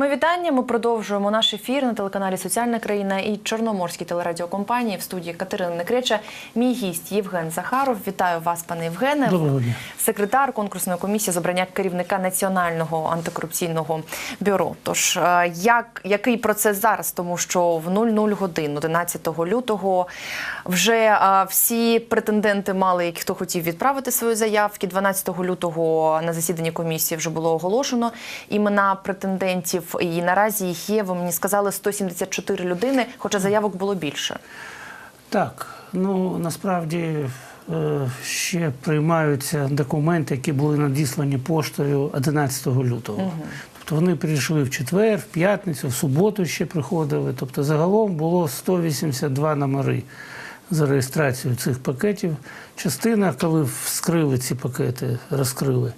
Ми вітання. Ми продовжуємо наш ефір на телеканалі Соціальна країна і Чорноморській телерадіокомпанії в студії Катерина Некреча. Мій гість Євген Захаров. Вітаю вас, пане Євгене. Доброго дня. Секретар конкурсної комісії з обрання керівника національного антикорупційного бюро. Тож е, як який процес зараз? Тому що в 00 годин, 11 лютого, вже е, всі претенденти мали, які хто хотів відправити свої заявки. 12 лютого на засіданні комісії вже було оголошено імена претендентів. І наразі їх є. Ви мені сказали 174 людини, хоча заявок було більше. Так, ну насправді е, ще приймаються документи, які були надіслані поштою 11 лютого. Тобто вони прийшли в четвер, в п'ятницю, в суботу ще приходили. Тобто загалом було 182 номери за реєстрацію цих пакетів. Частина, коли вскрили ці пакети, розкрили.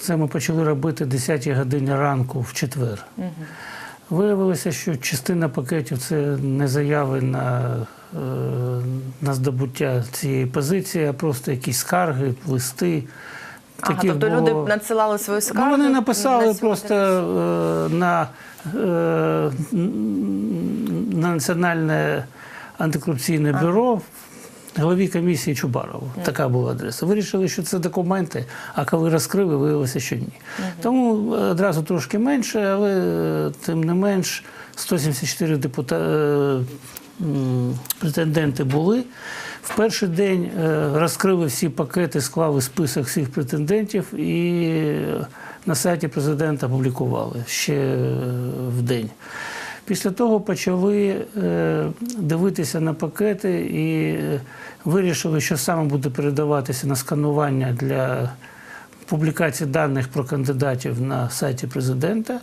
Це ми почали робити 10 годині ранку в четвер. Виявилося, що частина пакетів це не заяви на, е, на здобуття цієї позиції, а просто якісь скарги, листи. Ага, Таких тобто люди було- надсилали свої скарги. Ну, вони написали на просто е, на, е, на Національне антикорупційне бюро голові комісії Чубарову. Така була адреса. Вирішили, що це документи, а коли розкрили, виявилося, що ні. Тому одразу трошки менше, але е, тим не менш 174 депута... е, претенденти були. В перший день е, розкрили всі пакети, склали список всіх претендентів і на сайті президента публікували ще в день. Після того почали е, дивитися на пакети і е, вирішили, що саме буде передаватися на сканування для публікації даних про кандидатів на сайті президента.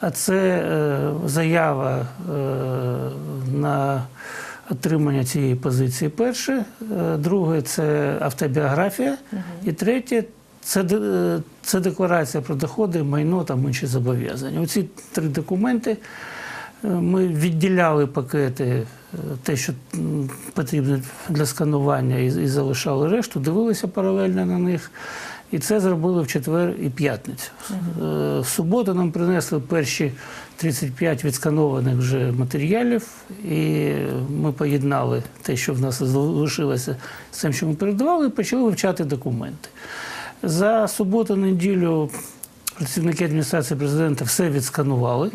А це е, заява на отримання цієї позиції перше, друге це автобіографія, і третє це, це декларація про доходи, майно та інші зобов'язання. Оці три документи. Ми відділяли пакети, е, те, що потрібно для сканування, і, і залишали решту, дивилися паралельно на них. І це зробили в четвер і п'ятницю. Е, В суботу нам принесли перші 35 відсканованих вже матеріалів, і ми поєднали те, що в нас залишилося з тим, що ми передавали, і почали вивчати документи. За суботу-неділю працівники адміністрації президента все відсканували.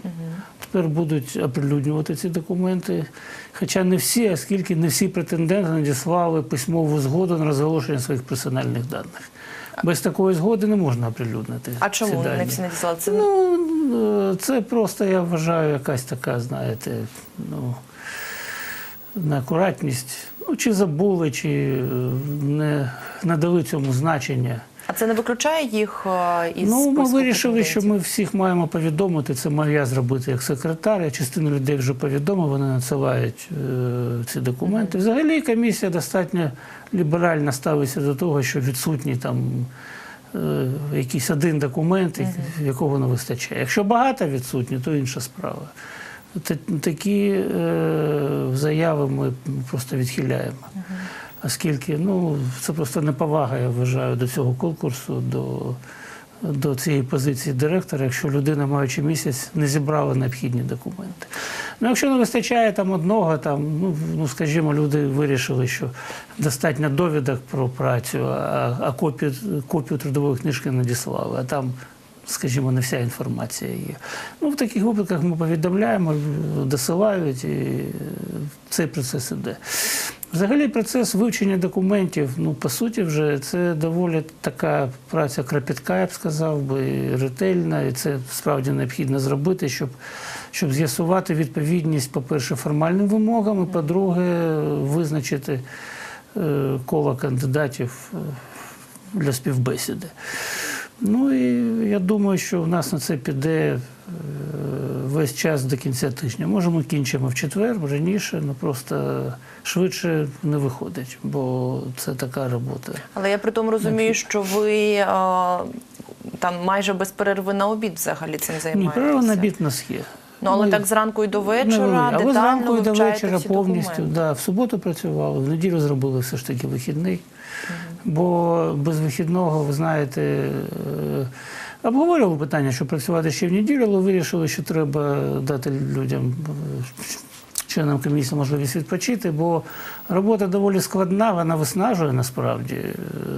Тепер будуть оприлюднювати ці документи. Хоча не всі, оскільки не всі претенденти надіслали письмову згоду на розголошення своїх персональних даних. Без такої згоди не можна оприлюднити. А чому ці дані. не всі надіслали? Це Ну, е, це просто, я вважаю, якась така, знаєте, ну, неакуратність. Ну, чи забули, чи е, не надали цьому значення. А це не виключає їх е, із Ну, ми вирішили, що ми всіх маємо повідомити. Це маю я зробити як секретар. Я частину людей вже повідомив, вони надсилають е, ці документи. Взагалі комісія достатньо ліберально ставиться до того, що відсутній там е, якийсь один документ, якого не вистачає. Якщо багато відсутні, то інша справа. Такі е, заяви ми просто відхиляємо. Оскільки ну, це просто неповага, я вважаю, до цього конкурсу, до, до цієї позиції директора, якщо людина, маючи місяць, не зібрала необхідні документи. Ну, якщо не вистачає там одного, там, ну, ну скажімо, люди вирішили, що достатньо довідок про працю, а, а копію, копію трудової книжки надіслали, а там. Скажімо, не вся інформація є. Ну, в таких випадках ми повідомляємо, досилають, і цей процес іде. Взагалі, процес вивчення документів, ну, по суті, вже це доволі така праця кропітка, я б сказав би, ретельна, і це справді необхідно зробити, щоб, щоб з'ясувати відповідність, по-перше, формальним вимогам, і, по-друге, визначити е, коло кандидатів е, для співбесіди. Ну і я думаю, що в нас на це піде е, весь час до кінця тижня. Може, ми кінчимо в четвер, раніше, ну просто швидше не виходить, бо це така робота. Але я при тому розумію, що ви е, там майже без перерви на обід взагалі цим Ні, займаєтеся. перерва на обід у нас є. Ну, але Ми- так зранку і до вечора. А детально зранку і до вечора повністю. Да, в суботу працювали, в неділю зробили все ж таки вихідний. Бо без вихідного, ви знаєте, е, Обговорювали питання, що працювати ще в неділю, але вирішили, що треба дати людям, членам комісії можливість відпочити, бо робота доволі складна, вона виснажує насправді е,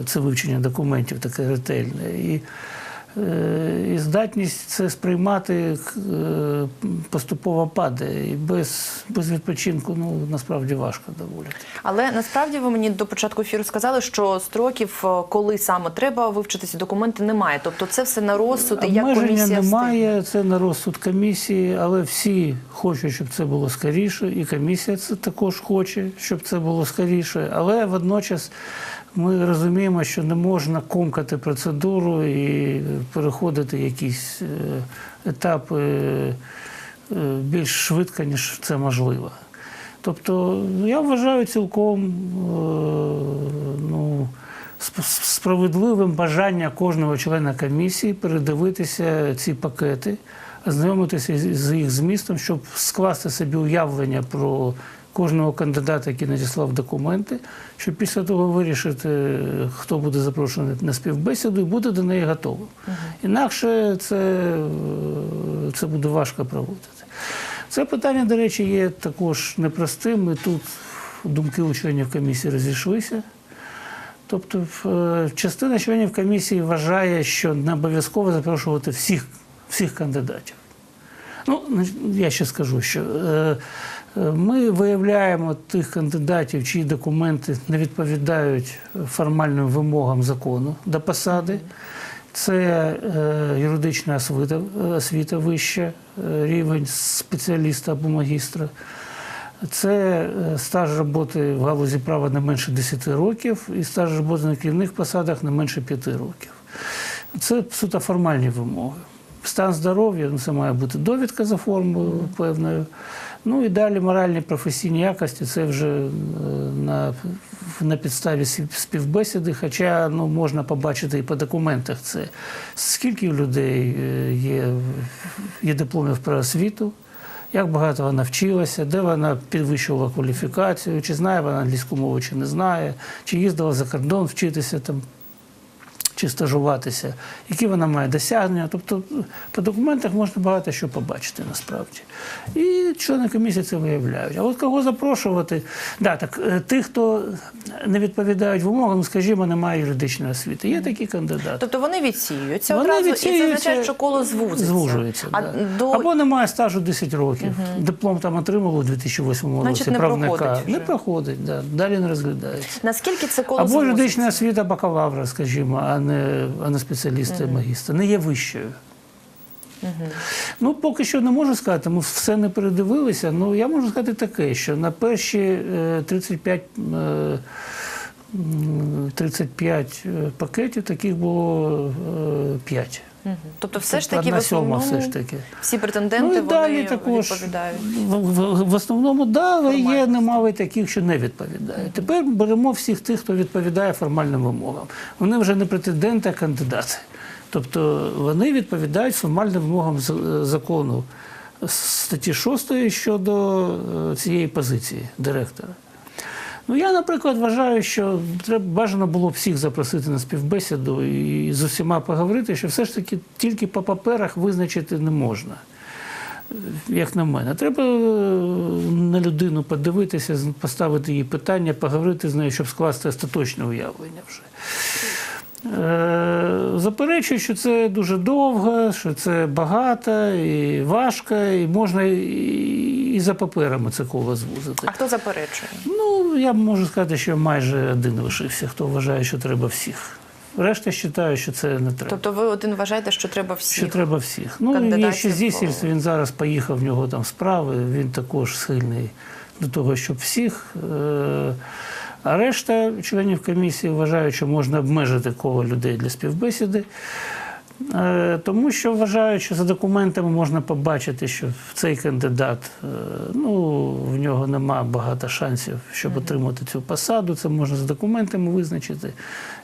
це вивчення документів таке ретельне. І, і здатність це сприймати е, поступово падає. І без, без відпочинку ну, насправді важко доволі. Але насправді ви мені до початку ефіру сказали, що строків, е, коли саме треба вивчити ці документи, немає. Тобто це все на розсуд, і як комісія немає, це на розсуд комісії, але всі хочуть, щоб це було скоріше, і комісія це також хоче, щоб це було скоріше. Але водночас ми розуміємо, що не можна комкати процедуру і переходити якісь е, етапи е, більш швидко, ніж це можливо. Тобто ну, я вважаю цілком е, ну, справедливим бажання кожного члена комісії передивитися ці пакети, ознайомитися з з їх змістом, щоб скласти собі уявлення про кожного кандидата, який надіслав документи, щоб після того вирішити, хто буде запрошений на співбесіду, і бути до неї готовим. Інакше це, це буде важко проводити. Це питання, до речі, є також непростим. І тут думки у членів комісії розійшлися. Тобто, е, частина членів комісії вважає, що не обов'язково запрошувати всіх, всіх кандидатів. Ну, я ще скажу, що е, ми виявляємо тих кандидатів, чиї документи не відповідають формальним вимогам закону до посади. Це е, юридична освіта, освіта вища, е, рівень спеціаліста або магістра. Це е, стаж роботи в галузі права не менше 10 років і стаж роботи на керівних посадах не менше 5 років. Це суто формальні вимоги. Стан здоров'я, ну це має бути довідка за формою певною. Ну і далі моральні професійні якості це вже е, на, на підставі спів- співбесіди. Хоча ну, можна побачити і по документах це скільки людей е, є, є дипломів про освіту, як багато вона вчилася, де вона підвищувала кваліфікацію, чи знає вона англійську мову, чи не знає, чи їздила за кордон вчитися там чи стажуватися, які вона має досягнення. Тобто по документах можна багато що побачити насправді. І члени комісії це виявляють. А от кого запрошувати? Да, так, е, тих, хто не відповідають вимогам, скажімо, немає юридичної освіти. Є такі кандидати. Тобто вони відсіюються Вони одразу, і це означає, що коло звузиться. Звужується. А да. до Або немає стажу 10 років. Диплом там отримали у 2008 Значить, році. не правника. проходить. Не проходить, да. далі не розглядається. наскільки це коло Або юридична освіта бакалавра, скажімо, а не, а не спеціалісти, mm -hmm. магістра. Не є вищою. Ну, поки що не можу сказати, ми все не передивилися. Ну, я можу сказати таке, що на перші е, 35, е, 35 е, пакетів таких було 5. Мгм. Тобто все ж таки в основному все ж таки. всі претенденти Ну далі вони також відповідають. в, в, основному да, але є немало таких, що не відповідають. Тепер беремо всіх тих, хто відповідає формальним вимогам. Вони вже не претенденти, а кандидати. Тобто вони відповідають формальним вимогам закону статті 6 щодо е, цієї позиції директора. Ну, я, наприклад, вважаю, що треба бажано було всіх запросити на співбесіду і з усіма поговорити, що все ж таки тільки по паперах визначити не можна. Як на мене, треба е, на людину подивитися, поставити їй питання, поговорити з нею, щоб скласти остаточне уявлення вже. Е, Заперечую, що це дуже довго, що це багато і важко, і можна і, і за паперами це коло звузити. А хто заперечує? Ну, я можу сказати, що майже один лишився, хто вважає, що треба всіх. Решта вважає, що це не треба. Тобто ви один вважаєте, що треба всіх? Що треба всіх. Ну, є ще Зісільс, він зараз поїхав, в нього там справи, він також схильний до того, щоб всіх. Е, А решта членів комісії вважають, що можна обмежити коло людей для співбесіди. Е, Тому що вважають, що за документами можна побачити, що цей кандидат, е, ну, в нього нема багато шансів, щоб отримати цю посаду. Це можна за документами визначити.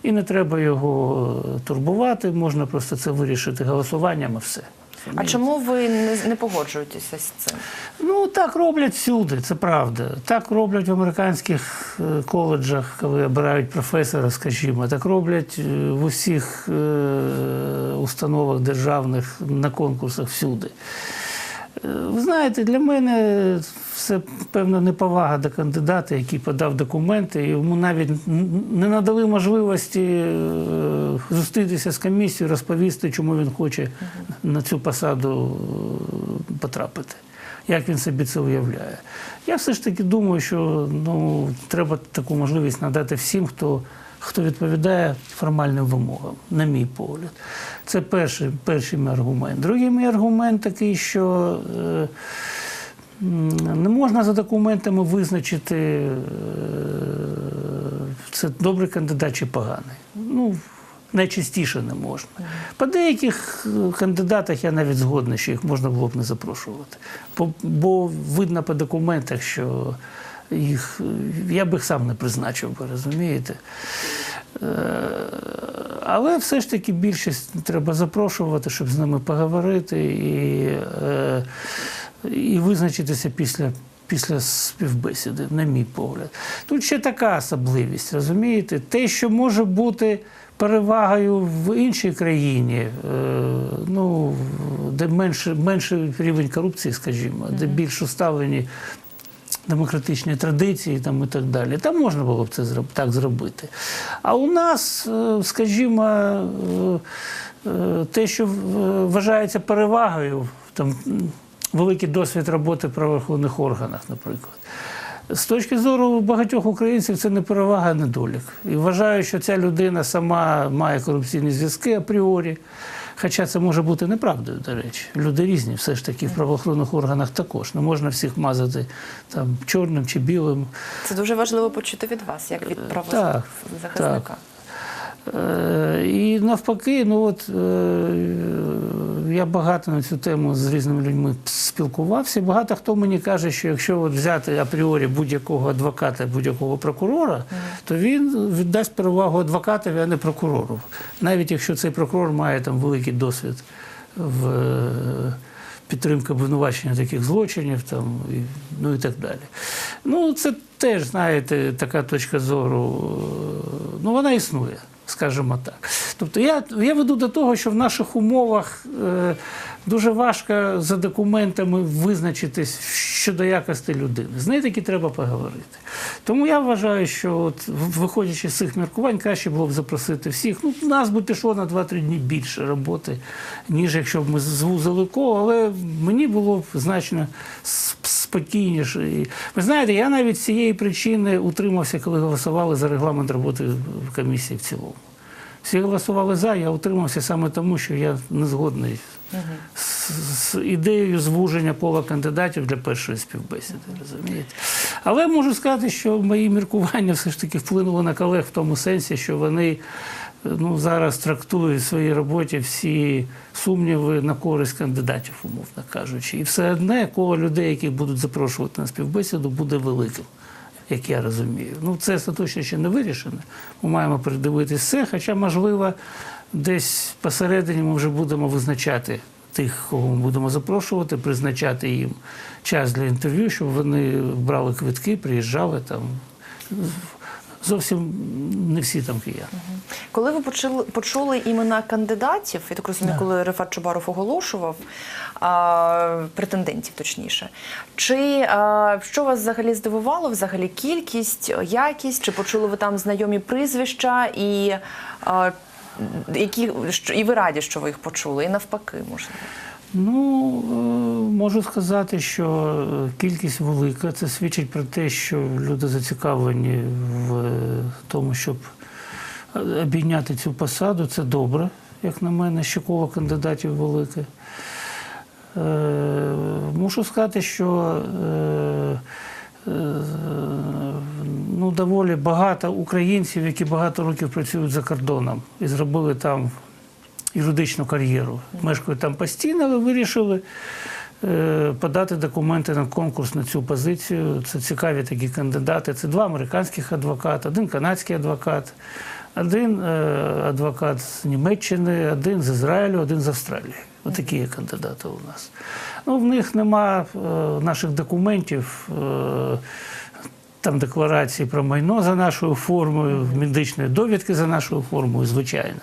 І не треба його турбувати, можна просто це вирішити голосуванням і все. А чому ви не, погоджуєтеся з цим? Ну, так роблять всюди, це правда. Так роблять в американських е, коледжах, коли обирають професора, скажімо. Так роблять е, в усіх е, установах державних на конкурсах всюди. Ви знаєте, для мене це певна неповага до кандидата, який подав документи, йому навіть не надали можливості е, зустрітися з комісією, розповісти, чому він хоче на цю посаду е, потрапити. Як він собі це уявляє? Я все ж таки думаю, що ну, треба таку можливість надати всім, хто, хто відповідає формальним вимогам, на мій погляд. Це перший, перший мій аргумент. Другий мій аргумент такий, що е, не можна за документами визначити, е, це добрий кандидат чи поганий. Ну, найчастіше не можна. По деяких е, кандидатах я навіть згодний, що їх можна було б не запрошувати. Бо, видно по документах, що їх, е, я б їх сам не призначив, ви розумієте? Але все ж таки більшість треба запрошувати, щоб з ними поговорити і, і визначитися після. Після співбесіди, на мій погляд. Тут ще така особливість, розумієте? Те, що може бути перевагою в іншій країні, е, ну, де менше, менший рівень корупції, скажімо, де більш уставлені демократичні традиції там, і так далі. Там можна було б це так зробити. А у нас, е, скажімо, е, те, що вважається перевагою, там великий досвід роботи в правоохоронних органах, наприклад. З точки зору багатьох українців це не перевага, а недолік. І вважаю, що ця людина сама має корупційні зв'язки апріорі. Хоча це може бути неправдою, до речі. Люди різні, все ж таки в правоохоронних органах також. Не можна всіх мазати там чорним чи білим. Це дуже важливо почути від вас, як від так, правозахисника. Е, І навпаки, ну от е, я багато на цю тему з різними людьми спілкувався. Багато хто мені каже, що якщо от взяти апріорі будь-якого адвоката, будь-якого прокурора, то він віддасть перевагу адвокатові, а не прокурору. Навіть якщо цей прокурор має там великий досвід в е, підтримки обвинувачення таких злочинів, там, і, ну і так далі. Ну, це теж, знаєте, така точка зору, ну вона існує, скажімо так. Тобто я, я веду до того, що в наших умовах е, дуже важко за документами визначитись щодо якості людини. З нею таки треба поговорити. Тому я вважаю, що от, виходячи з цих міркувань, краще було б запросити всіх. Ну, у нас би пішло на 2-3 дні більше роботи, ніж якщо б ми звузили коло, але мені було б значно спокійніше. І, ви знаєте, я навіть з цієї причини утримався, коли голосували за регламент роботи в комісії в цілому. Всі голосували за, я утримався саме тому, що я не згодний з, з ідеєю звуження пола кандидатів для першої співбесіди. Розумієте? Але можу сказати, що мої міркування все ж таки вплинули на колег в тому сенсі, що вони ну, зараз трактують в своїй роботі всі сумніви на користь кандидатів, умовно кажучи. І все одне коло людей, яких будуть запрошувати на співбесіду, буде великим. Як я розумію. Ну, це остаточно ще не вирішено. Ми маємо передивитись все, хоча, можливо, десь посередині ми вже будемо визначати тих, кого ми будемо запрошувати, призначати їм час для інтерв'ю, щоб вони брали квитки, приїжджали там. Зовсім не всі там кияни. Коли ви почули, почули імена кандидатів, я так розумію, коли Рефат Чубаров оголошував а, претендентів, точніше, чи а, що вас взагалі здивувало? Взагалі кількість, якість? Чи почули ви там знайомі прізвища і а, які що і ви раді, що ви їх почули, і навпаки, можливо. Ну, е, можу сказати, що е, кількість велика. Це свідчить про те, що люди зацікавлені в е, тому, щоб обійняти цю посаду. Це добре, як на мене, що коло кандидатів велике. Мушу сказати, що ну, доволі багато українців, які багато років працюють за кордоном і зробили там юридичну кар'єру. Мешкають там постійно, але вирішили е, подати документи на конкурс на цю позицію. Це цікаві такі кандидати. Це два американських адвокати, один канадський адвокат, один е, адвокат з Німеччини, один з Ізраїлю, один з Австралії. Отакі є кандидати у нас. Ну, в них нема е, наших документів. Там декларації про майно за нашою формою, медичної довідки за нашою формою, звичайно.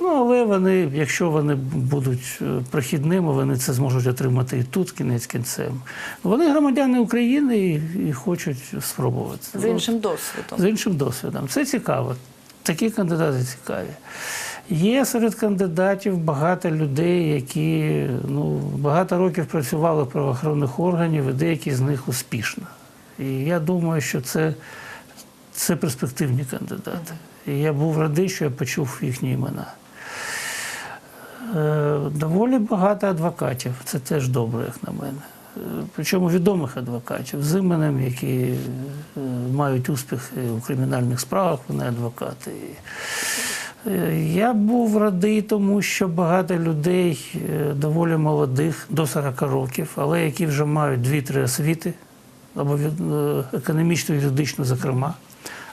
Ну, але вони, якщо вони будуть е, прохідними, вони це зможуть отримати і тут, кінець кінцем. Вони громадяни України і, і хочуть спробувати. з іншим досвідом. З іншим досвідом. Це цікаво. Такі кандидати цікаві. Є серед кандидатів багато людей, які ну, багато років працювали в правоохоронних органів, і деякі з них успішно. І я думаю, що це, це перспективні кандидати. І я був радий, що я почув їхні імена. Е, Доволі багато адвокатів. Це теж добре, як на мене. Е, Причому відомих адвокатів з іменем, які е, мають успіхи у кримінальних справах, вони адвокати. Я був радий, тому що багато людей доволі молодих, до 40 років, але які вже мають 2-3 освіти, або економічну, юридичну, зокрема,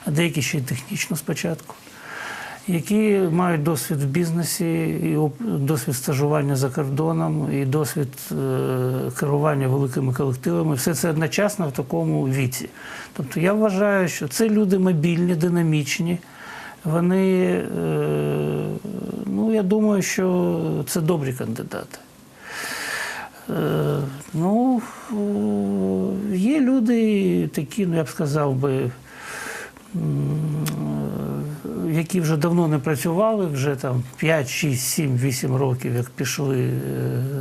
а деякі ще й технічну спочатку які мають досвід в бізнесі, і досвід стажування за кордоном, і досвід е, керування великими колективами. Все це одночасно в такому віці. Тобто я вважаю, що це люди мобільні, динамічні. Вони, е, ну я думаю, що це добрі кандидати. Е, Ну, є люди такі, ну я б сказав би, які вже давно не працювали, вже там 5, 6, 7, 8 років, як пішли е,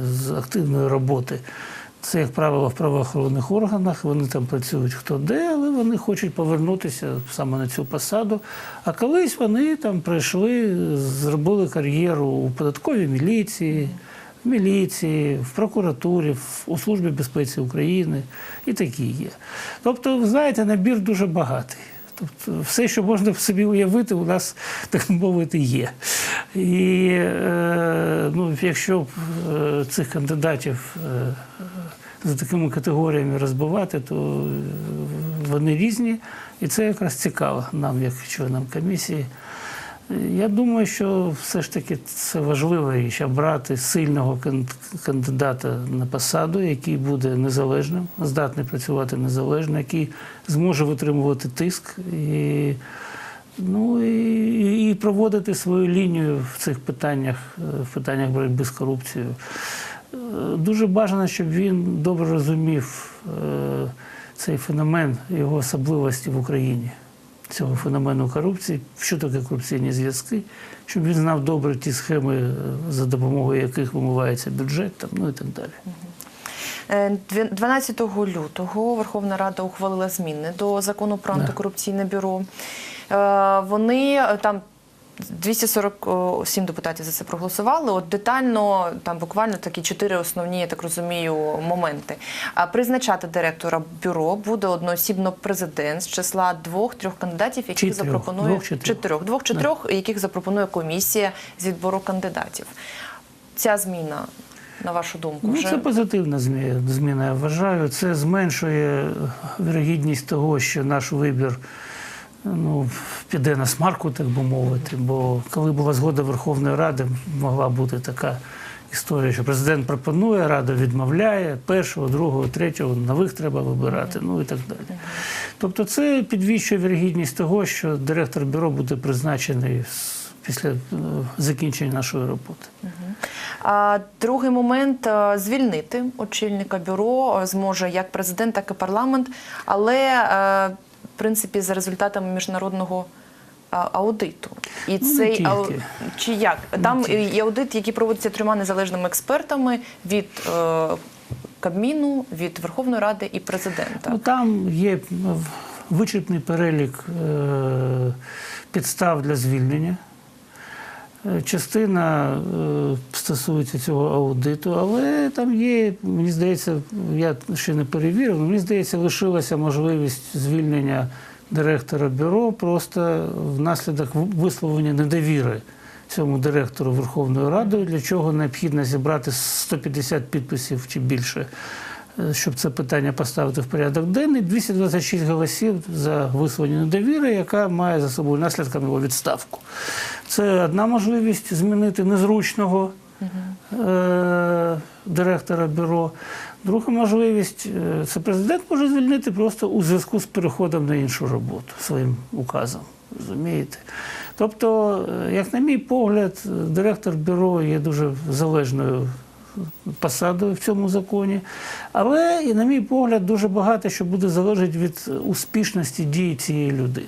з активної роботи. Це, як правило, в правоохоронних органах, вони там працюють хто де, але вони хочуть повернутися саме на цю посаду. А колись вони там прийшли, зробили кар'єру у податковій міліції, в міліції, в прокуратурі, у Службі безпеці України і такі є. Тобто, ви знаєте, набір дуже багатий. Тобто все, що можна в собі уявити, у нас, так мовити, є. І е, ну, якщо б, е, цих кандидатів за такими категоріями розбивати, то вони різні, і це якраз цікаво нам, як членам комісії. Я думаю, що все ж таки це важлива річ обрати сильного кан- кандидата на посаду, який буде незалежним, здатний працювати незалежно, який зможе витримувати тиск і, ну, і, і проводити свою лінію в цих питаннях, е, в питаннях боротьби з корупцією. Е, Дуже бажано, щоб він добре розумів е, цей феномен, його особливості в Україні цього феномену корупції, що таке корупційні зв'язки, щоб він знав добре ті схеми, е, за допомогою яких вимивається бюджет, там, ну і так далі. Е, 12 лютого Верховна Рада ухвалила зміни до закону про антикорупційне бюро. Е, Вони е, там 247 депутатів за це проголосували. От детально там буквально такі чотири основні, я так розумію, моменти. А призначати директора бюро буде одноосібно президент з числа двох-трьох кандидатів, яких Чи трьох? запропонує Двох чотирьох, двох чи трьох, яких запропонує комісія з відбору кандидатів. Ця зміна, на вашу думку, Ну, вже це позитивна змі- зміна, я вважаю. Це зменшує вірогідність того, що наш вибір ну, піде на смарку, так би мовити. Бо коли була згода Верховної Ради, могла бути така історія, що президент пропонує, Рада відмовляє, першого, другого, третього, нових треба вибирати, ну і так далі. Тобто це підвищує вірогідність того, що директор бюро буде призначений після е, закінчення нашої роботи. А другий момент е, звільнити очільника бюро е, зможе як президент, так і парламент, але принципі за результатами міжнародного аудиту. І Ну, цей а... чи як там є аудит, який проводиться трьома незалежними експертами від е, Кабміну, від Верховної Ради і президента. Ну, там є вичерпний перелік е, підстав для звільнення. Частина е, стосується цього аудиту, але там є, мені здається, я ще не перевірив, мені здається, лишилася можливість звільнення директора бюро просто внаслідок висловлення недовіри цьому директору Верховною Радою, для чого необхідно зібрати 150 підписів чи більше щоб це питання поставити в порядок денний, 226 голосів за висловлення недовіри, яка має за собою наслідком його відставку. Це одна можливість змінити незручного е, директора бюро. Друга можливість е, це президент може звільнити просто у зв'язку з переходом на іншу роботу своїм указом. Розумієте? Тобто, е, як на мій погляд, директор бюро є дуже залежною посадою в цьому законі. Але, і на мій погляд, дуже багато що буде залежати від успішності дії цієї людини.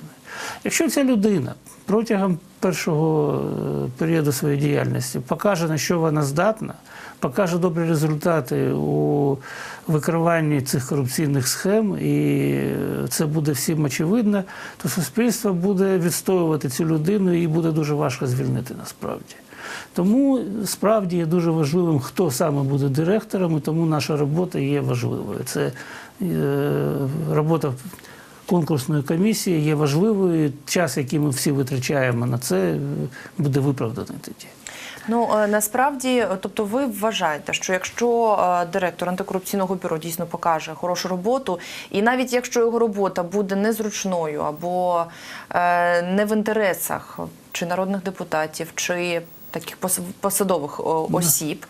Якщо ця людина протягом першого е, періоду своєї діяльності покаже, на що вона здатна, покаже добрі результати у викриванні цих корупційних схем, і це буде всім очевидно, то суспільство буде відстоювати цю людину і буде дуже важко звільнити насправді. Тому справді є дуже важливим, хто саме буде директором, і тому наша робота є важливою. Це е, робота конкурсної комісії є важливою. Час, який ми всі витрачаємо на це, буде виправданий тоді. Ну е, насправді, тобто, ви вважаєте, що якщо е, директор антикорупційного бюро дійсно покаже хорошу роботу, і навіть якщо його робота буде незручною або е, не в інтересах чи народних депутатів, чи таких пос- посадових осіб,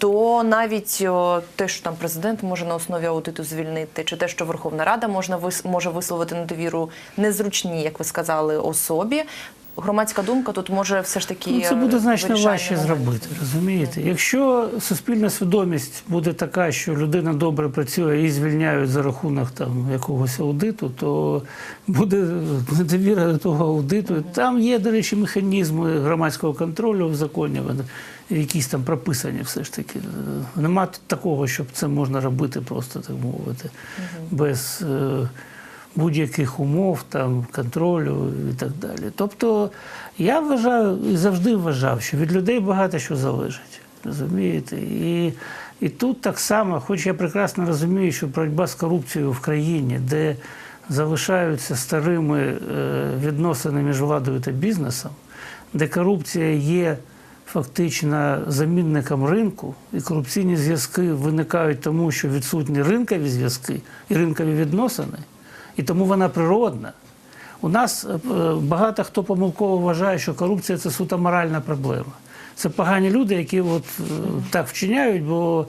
то навіть о, те, що там президент може на основі аудиту звільнити, чи те, що Верховна Рада можна вис- може висловити недовіру незручній, як ви сказали, особі. Громадська думка тут може все ж таки Ну, це буде е, значно важче момент. зробити, розумієте? Якщо суспільна свідомість буде така, що людина добре працює і звільняють за рахунок там якогось аудиту, то буде недовіра до того аудиту. Там є, до речі, механізми громадського контролю в законі, якісь там прописані все ж таки. Нема такого, щоб це можна робити просто так мовити, без. Будь-яких умов, там, контролю і так далі. Тобто я вважаю і завжди вважав, що від людей багато що залежить. Розумієте? І, і тут так само, хоч я прекрасно розумію, що боротьба з корупцією в країні, де залишаються старими е, відносини між владою та бізнесом, де корупція є фактично замінником ринку, і корупційні зв'язки виникають тому, що відсутні ринкові зв'язки і ринкові відносини, і тому вона природна. У нас е, багато хто помилково вважає, що корупція це суто моральна проблема. Це погані люди, які от е, так вчиняють, бо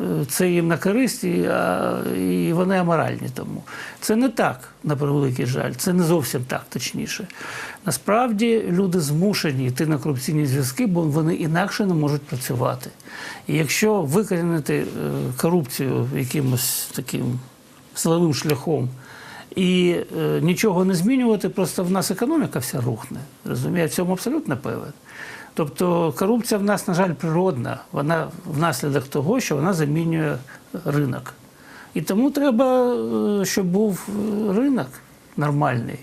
е, це їм на користь, і, вони аморальні тому. Це не так, на превеликий жаль, це не зовсім так, точніше. Насправді люди змушені йти на корупційні зв'язки, бо вони інакше не можуть працювати. І якщо викорінити е, корупцію якимось таким силовим шляхом, і е, нічого не змінювати, просто в нас економіка вся рухне. Розумію, в цьому абсолютно певен. Тобто корупція в нас, на жаль, природна. Вона внаслідок того, що вона замінює ринок. І тому треба, е, щоб був е, ринок нормальний,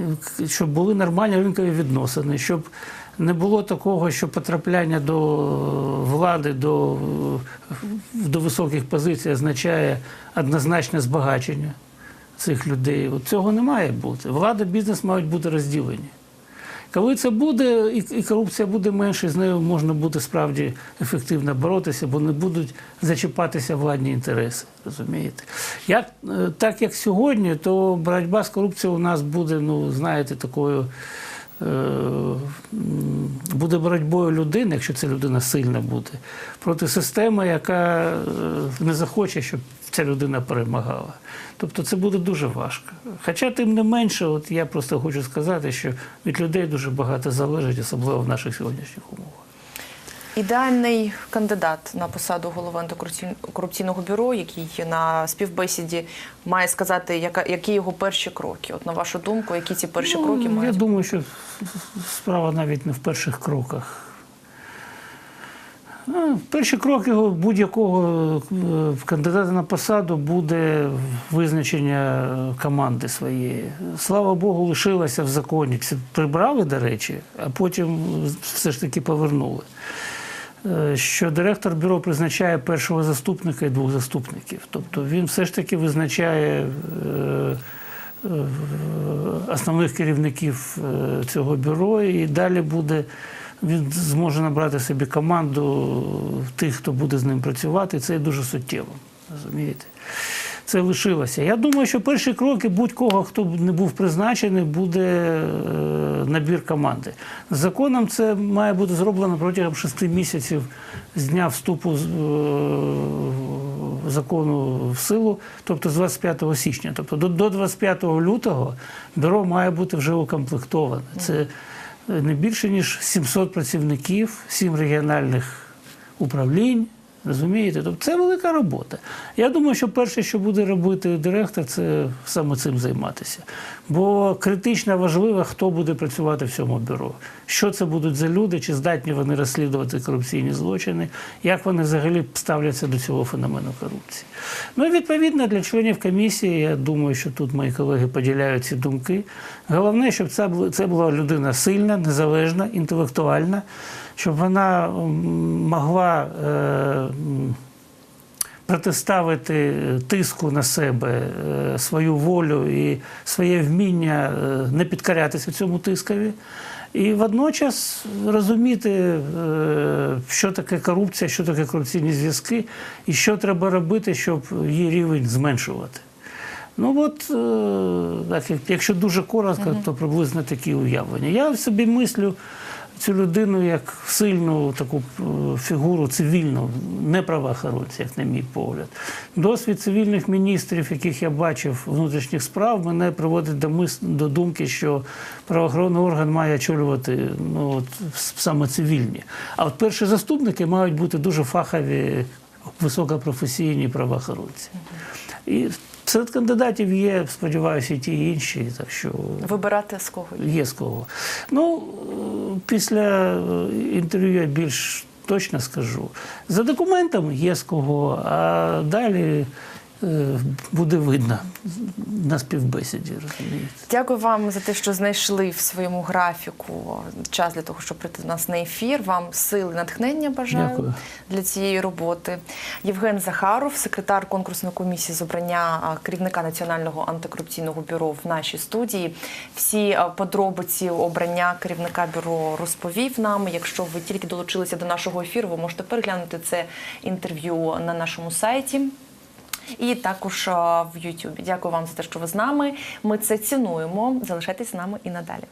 е, щоб були нормальні ринкові відносини, щоб не було такого, що потрапляння до влади, до, до високих позицій означає однозначне збагачення цих людей. От цього не має бути. Влада, бізнес мають бути розділені. Коли це буде, і, корупція буде менше, з нею можна буде справді ефективно боротися, бо не будуть зачіпатися владні інтереси. Розумієте? Як, е, так як сьогодні, то боротьба з корупцією у нас буде, ну, знаєте, такою. Е, Буде боротьбою людини, якщо ця людина сильна буде, проти системи, яка е, не захоче, щоб ця людина перемагала. Тобто це буде дуже важко. Хоча, тим не менше, от я просто хочу сказати, що від людей дуже багато залежить, особливо в наших сьогоднішніх умовах. Ідеальний кандидат на посаду голови антикорупційного бюро, який на співбесіді має сказати, яка які його перші кроки. От на вашу думку, які ці перші Ну, кроки Я думаю, що справа навіть не в перших кроках. Перші кроки будь-якого е, кандидата на посаду буде визначення команди своєї. Слава Богу, лишилося в законі. Це прибрали, до речі, а потім все ж таки повернули. Е, Що директор бюро призначає першого заступника і двох заступників. Тобто він все ж таки визначає е, е, основних керівників цього бюро, і далі буде він зможе набрати собі команду тих, хто буде з ним працювати. Це дуже суттєво. Розумієте? Це лишилося. Я думаю, що перші кроки будь-кого, хто не був призначений, буде е, набір команди. Законом це має бути зроблено протягом шести місяців з дня вступу е, закону в силу, тобто з 25 січня. Тобто до, до 25 лютого бюро має бути вже укомплектоване. Це е, не більше ніж 700 працівників, 7 регіональних управлінь. Розумієте? Тобто це велика робота. Я думаю, що перше, що буде робити директор, це саме цим займатися. Бо критично важливо, хто буде працювати в цьому бюро. Що це будуть за люди, чи здатні вони розслідувати корупційні злочини, як вони взагалі ставляться до цього феномену корупції. Ну і відповідно для членів комісії, я думаю, що тут мої колеги поділяють ці думки. Головне, щоб це була, людина сильна, незалежна, інтелектуальна, щоб вона могла. Е, протиставити тиску на себе е, свою волю і своє вміння е, не підкорятися цьому тискові. І водночас розуміти, е, що таке корупція, що таке корупційні зв'язки, і що треба робити, щоб її рівень зменшувати. Ну от, е, так, якщо дуже коротко, то приблизно такі уявлення. Я собі мислю цю людину як сильну таку е, фігуру цивільну, не правоохоронця, як на мій погляд. Досвід цивільних міністрів, яких я бачив внутрішніх справ, мене приводить до мис... до думки, що правоохоронний орган має очолювати ну, от, саме цивільні. А от перші заступники мають бути дуже фахові, високопрофесійні правоохоронці. І серед кандидатів є, сподіваюся, і ті і інші, так що Вибирати з кого? є з кого. Ну, після е, інтерв'ю я більш точно скажу. За документами є з кого, а далі буде видно на співбесіді, розумієте. Дякую вам за те, що знайшли в своєму графіку час для того, щоб прийти до нас на ефір. Вам сили натхнення бажаю Дякую. для цієї роботи. Євген Захаров, секретар конкурсної комісії з обрання керівника Національного антикорупційного бюро в нашій студії. Всі подробиці обрання керівника бюро розповів нам. Якщо ви тільки долучилися до нашого ефіру, ви можете переглянути це інтерв'ю на нашому сайті. І також в Ютубі. Дякую вам за те, що ви з нами. Ми це цінуємо. Залишайтесь з нами і надалі.